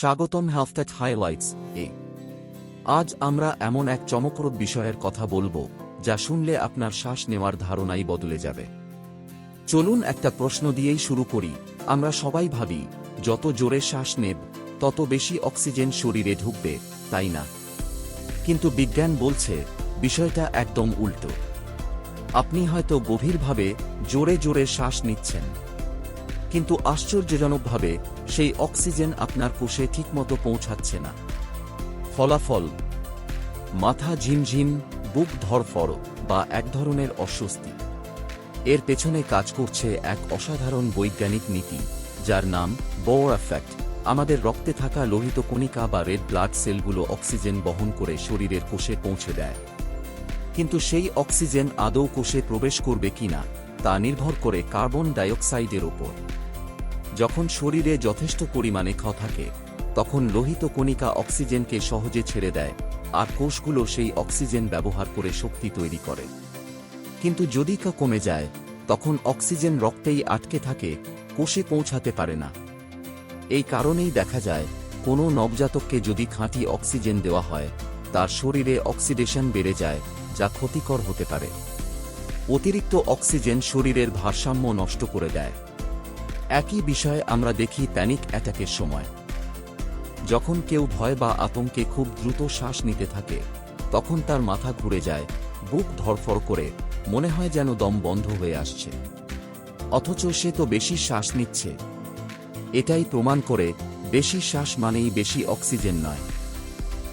স্বাগতম healthtech highlights এ। আজ আমরা এমন এক চমকপ্রদ বিষয়ের কথা বলব, যা শুনলে আপনার শ্বাস নেওয়ার ধারণাই বদলে যাবে। চলুন একটা প্রশ্ন দিয়েই শুরু করি। আমরা সবাই ভাবি, যত জোরে শ্বাস নেব, তত বেশি অক্সিজেন শরীরে ঢুকবে, তাই না? কিন্তু বিজ্ঞান বলছে, বিষয়টা একদম উল্টো। আপনি হয়তো গভীরভাবে জোরে জোরে শ্বাস নিচ্ছেন। কিন্তু আশ্চর্যজনকভাবে, সেই অক্সিজেন আপনার কোষে ঠিকমতো পৌঁছাচ্ছে না। ফলাফল, মাথা ঝিমঝিম, বুক ধরফর বা এক ধরনের অস্বস্তি। এর পেছনে কাজ করছে এক অসাধারণ বৈজ্ঞানিক নীতি, যার নাম বোর এফেক্ট। আমাদের রক্তে থাকা লোহিত কণিকা বা রেড ব্লাড সেলগুলো অক্সিজেন বহন করে শরীরের কোষে পৌঁছে দেয়। কিন্তু সেই অক্সিজেন আদৌ কোষে প্রবেশ করবে কিনা তা নির্ভর করে কার্বন ডাইঅক্সাইডের ওপর। যখন শরীরে যথেষ্ট পরিমাণে খ থাকে, তখন লোহিত কণিকা অক্সিজেনকে সহজে ছেড়ে দেয়, আর কোষগুলো সেই অক্সিজেন ব্যবহার করে শক্তি তৈরি করে। কিন্তু যদি কা কমে যায়, তখন অক্সিজেন রক্তেই আটকে থাকে, কোষে পৌঁছাতে পারে না। এই কারণেই দেখা যায়, কোনো নবজাতককে যদি খাঁটি অক্সিজেন দেওয়া হয়, তার শরীরে অক্সিডেশন বেড়ে যায়, যা ক্ষতিকর হতে পারে। অতিরিক্ত অক্সিজেন শরীরের ভারসাম্য নষ্ট করে দেয়। একই বিষয়ে আমরা দেখি প্যানিক অ্যাটাকের সময়। যখন কেউ ভয় বা আতঙ্কে খুব দ্রুত শ্বাস নিতে থাকে, তখন তার মাথা ঘুরে যায়, বুক ধরফর করে, মনে হয় যেন দম বন্ধ হয়ে আসছে। অথচ সে তো বেশি শ্বাস নিচ্ছে। এটাই প্রমাণ করে, বেশি শ্বাস মানেই বেশি অক্সিজেন নয়।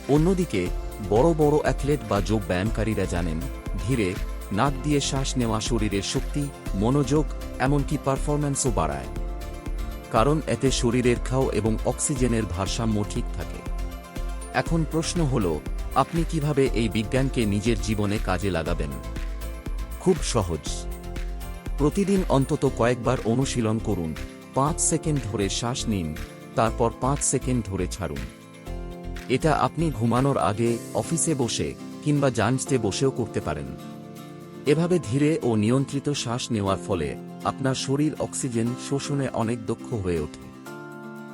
অন্যদিকে, বড় বড় অ্যাথলেট বা যোগ ব্যায়ামকারীরা জানেন, ধীরে নাক দিয়ে শ্বাস নেওয়া শরীরের শক্তি, মনোযোগ, এমনকি পারফরম্যান্সও বাড়ায়। কারণ এতে শরীরের খাও এবং অক্সিজেনের ভারসাম্য ঠিক থাকে। এখন প্রশ্ন হল, আপনি কীভাবে এই বিজ্ঞানকে নিজের জীবনে কাজে লাগাবেন? খুব সহজ। প্রতিদিন অন্তত কয়েকবার অনুশীলন করুন, পাঁচ সেকেন্ড ধরে শ্বাস নিন, তারপর পাঁচ সেকেন্ড ধরে ছাড়ুন। এটা আপনি ঘুমানোর আগে, অফিসে বসে, কিংবা জানস্টে বসেও করতে পারেন। এভাবে ধীরে ও নিয়ন্ত্রিত শ্বাস নেওয়ার ফলে আপনার শরীর অক্সিজেন শোষণে অনেক দক্ষ হয়ে ওঠে।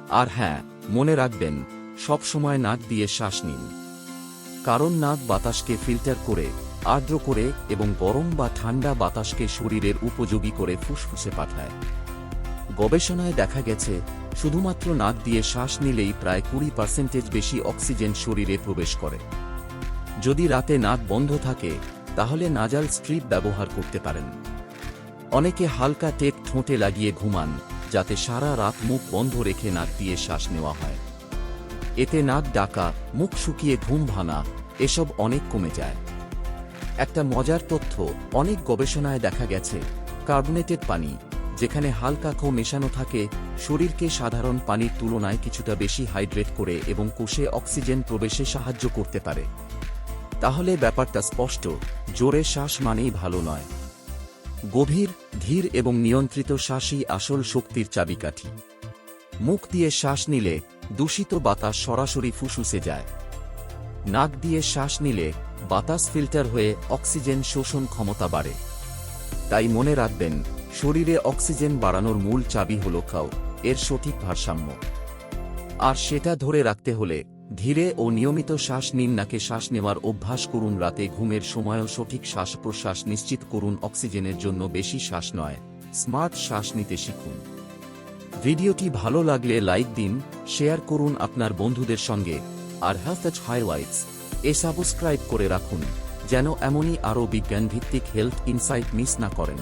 আর হ্যাঁ মনে রাখবেন, সব সময় নাক দিয়ে শ্বাস নিন। কারণ নাক বাতাসকে ফিল্টার করে, আর্দ্র করে এবং গরম বা ঠান্ডা বাতাসকে শরীরের উপযোগী করে ফুসফুসে পাঠায়। গবেষণায় দেখা গেছে, শুধুমাত্র নাক দিয়ে শ্বাস নিলেই প্রায় কুড়ি পার্সেন্টেজ বেশি অক্সিজেন শরীরে প্রবেশ করে। যদি রাতে নাক বন্ধ থাকে তাহলে নাজাল স্ট্রিপ ব্যবহার করতে পারেন। অনেকে হালকা টেপ ঠোঁটে লাগিয়ে ঘুমান, যাতে সারা রাত মুখ বন্ধ রেখে নাক দিয়ে শ্বাস নেওয়া হয়। এতে নাক ডাকা, মুখ শুকিয়ে ঘুম ভাঙা, এসব অনেক কমে যায়। একটা মজার তথ্য, অনেক গবেষণায় দেখা গেছে, কার্বনেটেড পানি, যেখানে হালকা খো মেশানো থাকে, শরীরকে সাধারণ পানির তুলনায় কিছুটা বেশি হাইড্রেট করে এবং কোষে অক্সিজেন প্রবেশে সাহায্য করতে পারে। তাহলে ব্যাপারটা স্পষ্ট, জোরে শ্বাস মানেই ভালো নয়। গভীর, ধীর এবং নিয়ন্ত্রিত শ্বাসই আসল শক্তির চাবিকাঠি। মুখ দিয়ে শ্বাস নিলে দূষিত বাতাস সরাসরি ফুসুসে যায়। নাক দিয়ে শ্বাস নিলে বাতাস ফিল্টার হয়ে অক্সিজেন শোষণ ক্ষমতা বাড়ে। তাই মনে রাখবেন, শরীরে অক্সিজেন বাড়ানোর মূল চাবি হল খাও, এর সঠিক ভারসাম্য। আর সেটা ধরে রাখতে হলে ধীরে ও নিয়মিত শ্বাস নিন, নাকে শ্বাস নেওয়ার অভ্যাস করুন, রাতে ঘুমের সময়ও সঠিক শ্বাস প্রশ্বাস নিশ্চিত করুন, অক্সিজেনের জন্য বেশি শ্বাস নয়, স্মার্ট শ্বাস নিতে শিখুন। ভিডিওটি ভালো লাগলে লাইক দিন, শেয়ার করুন আপনার বন্ধুদের সঙ্গে, আর হেলথ হাইলাইটস এ সাবস্ক্রাইব করে রাখুন, যেন এমনই আরও বিজ্ঞানভিত্তিক হেলথ ইনসাইট মিস না করেন।